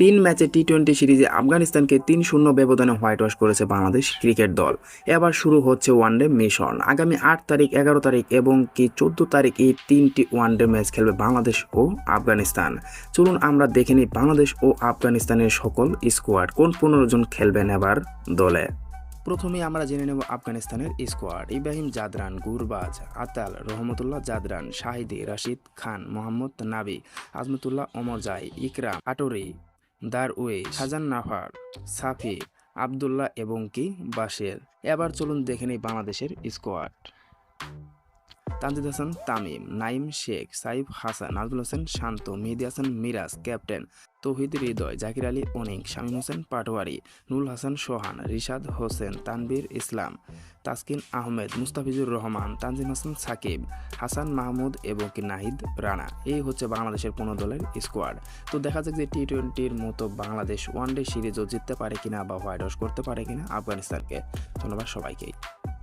তিন ম্যাচে T twenty সিরিজে আফগানিস্তানকে তিন শূন্য ব্যবধানে হোয়াইট ওয়াশ করেছে বাংলাদেশ ক্রিকেট দল। এবার শুরু হচ্ছে ওয়ানডে মিশন। আগামী আট তারিখ, এগারো তারিখ এবং কি চোদ্দ তারিখ এই তিনটি ওয়ানডে ম্যাচ খেলবে বাংলাদেশ ও আফগানিস্তান। চলুন আমরা দেখে নিই বাংলাদেশ ও আফগানিস্তানের সকল স্কোয়াড। কোন পনেরো জন খেলবেন এবার দলে? প্রথমে আমরা জেনে নেব আফগানিস্তানের স্কোয়াড। ইব্রাহিম জাদরান, গুরবাজ, আতাল, রহমতুল্লাহ জাদরান, শাহিদি রাশিদ খান, মোহাম্মদ নাবি, আজমতুল্লাহ ওমর জাই, ইকরাম, আটোরি দারওয়ে সাজান নাফার সাফি আবদুল্লাহ এবং কি বাশের। এবার চলুন দেখে নিই বাংলাদেশের স্কোয়াড তানজিদ হাসান, তামিম নাইম শেখ, সাইফ হাসান, নাজমুল হোসেন, শান্ত, মেহেদি হাসান, মিরাজ, ক্যাপ্টেন তৌহিদ হৃদয়, জাকির আলী অনিক, শামীম হোসেন পাটোয়ারি নুল হাসান সোহান, রিশাদ হোসেন তানবীর ইসলাম, তাসকিন আহমেদ, মুস্তাফিজুর রহমান, তানজিম হাসান সাকিব, হাসান মাহমুদ এবং নাহিদ রানা। এই হচ্ছে বাংলাদেশের পনেরো দলের স্কোয়াড তো দেখা যাক যে টি টোয়েন্টির মতো বাংলাদেশ ওয়ানডে সিরিজও জিততে পারে কিনা বা হোয়াইট ওয়াশ করতে পারে কিনা আফগানিস্তানকে। ধন্যবাদ সবাইকেই।